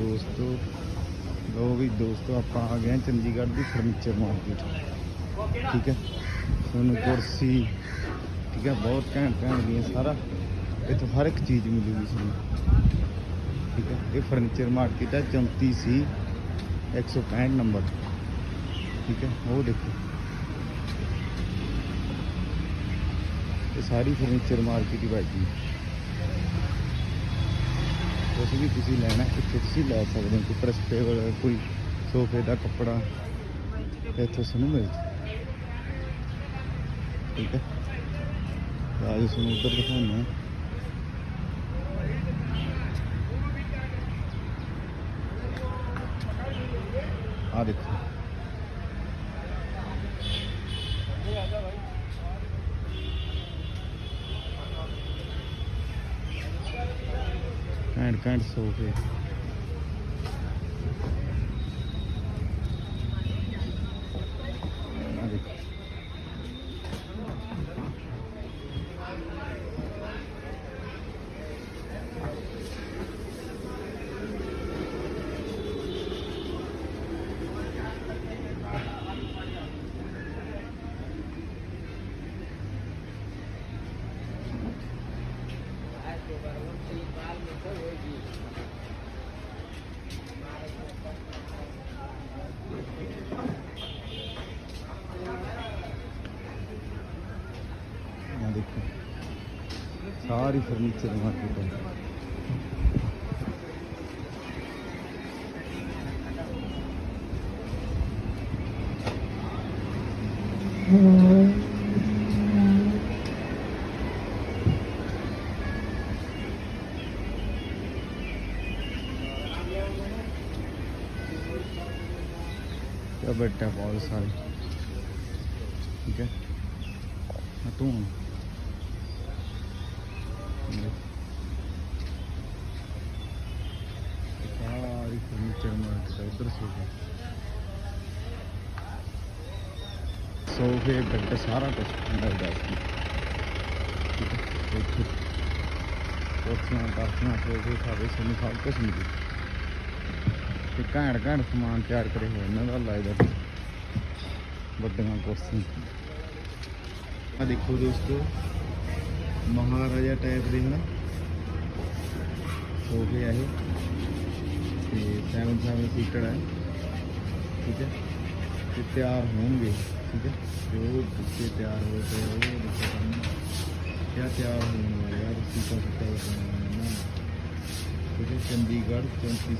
ਦੋਸਤੋ ਲੋ ਵੀ ਦੋਸਤੋ, ਆਪਾਂ ਆ ਗਏ ਹਾਂ ਚੰਡੀਗੜ੍ਹ ਦੀ ਫਰਨੀਚਰ ਮਾਰਕੀਟ ਠੀਕ ਹੈ? ਤੁਹਾਨੂੰ ਕੁਰਸੀ, ਠੀਕ ਹੈ? ਬਹੁਤ ਘੈਂਟ ਘੈਂਟ ਦੀਆਂ ਸਾਰਾ। ਇੱਥੋਂ ਹਰ ਇੱਕ ਚੀਜ਼ ਮਿਲੂਗੀ ਤੁਹਾਨੂੰ ਠੀਕ ਹੈ? ਇਹ ਫਰਨੀਚਰ ਮਾਰਕੀਟ ਹੈ 34 ਸੀ 165 ਨੰਬਰ। ਠੀਕ ਹੈ? ਉਹ ਦੇਖੋ। ਇਹ ਸਾਰੀ ਫਰਨੀਚਰ ਮਾਰਕੀਟ ਹੀ ਬਾਜੀ ਕੁਛ ਵੀ ਤੁਸੀਂ ਲੈਣਾ ਇੱਥੇ ਤੁਸੀਂ ਲੈ ਸਕਦੇ ਹੋ ਕੋਈ ਪ੍ਰੈਸ ਟੇਬਲ ਕੋਈ ਸੋਫੇ ਦਾ ਕੱਪੜਾ, ਇੱਥੋਂ ਤੁਹਾਨੂੰ ਮਿਲ ਠੀਕ ਹੈ? ਤਾਂ ਤੁਹਾਨੂੰ ਉੱਧਰ ਦਿਖਾਉਂਦੇ ਹਾਂ। ਆ ਦੇਖੋ। ਘੈਂਟ ਘੈਂਟ ਸੋਫੇ ਆ ਦੇਖੋ ਆ ਦੇਖੋ ਸਾਰੀ ਫਰਨੀਚਰ ਮਾਰਕੀਟ ਹੈ क्या बैठा है बहुत सारे ठीक है हाँ तू ਬੱਚਿਆਂ ਨੂੰ ਇੱਧਰ ਸੋ ਗਏ। ਸੋਫੇ ਬੈੱਡ ਸਾਰਾ ਕੁਝ ਮਿਲਦਾ ਸੀ। ਕੋਠੀਆਂ ਬਾਰਥੀਆਂ ਸੋਫੇ, ਖਾਵੇ, ਸਾਨੂੰ ਸਭ ਕੁਝ ਮਿਲਦਾ ਤੇ ਘਾੜ ਘਾੜ ਸਮਾਨ ਤਿਆਰ ਕਰੇ ਹੋਏ ਇਹਨਾਂ ਦਾ ਲਾਇਦਾ ਵੱਡੀਆਂ ਕੁਰਸੀਆਂ ਆ ਦੇਖੋ ਦੋਸਤੋ, ਮਹਾਰਾਜਾ ਟਾਈਪ ਦੇ ਹਨ ਸੋਫੇ ਆ ਇਹ। ਤੇ 7 7 ਸੀਟਡ ਹੈ। ਠੀਕ ਹੈ। ਤੇ ਤਿਆਰ ਹੋਣਗੇ। ਠੀਕ ਹੈ। ਜੋ ਬੱਚੇ ਤਿਆਰ ਹੋਏ ਤੇ ਉਹ ਦੇਖੋ ਸਾਹਮਣੇ ਕਿਆ ਤਿਆਰ ਹੋਣ ਵਾਲਾ ਯਾਰ ਸੀਟਾਂ ਸੁੱਟਾ ਠੀਕ ਹੈ। ਚੰਡੀਗੜ੍ਹ 34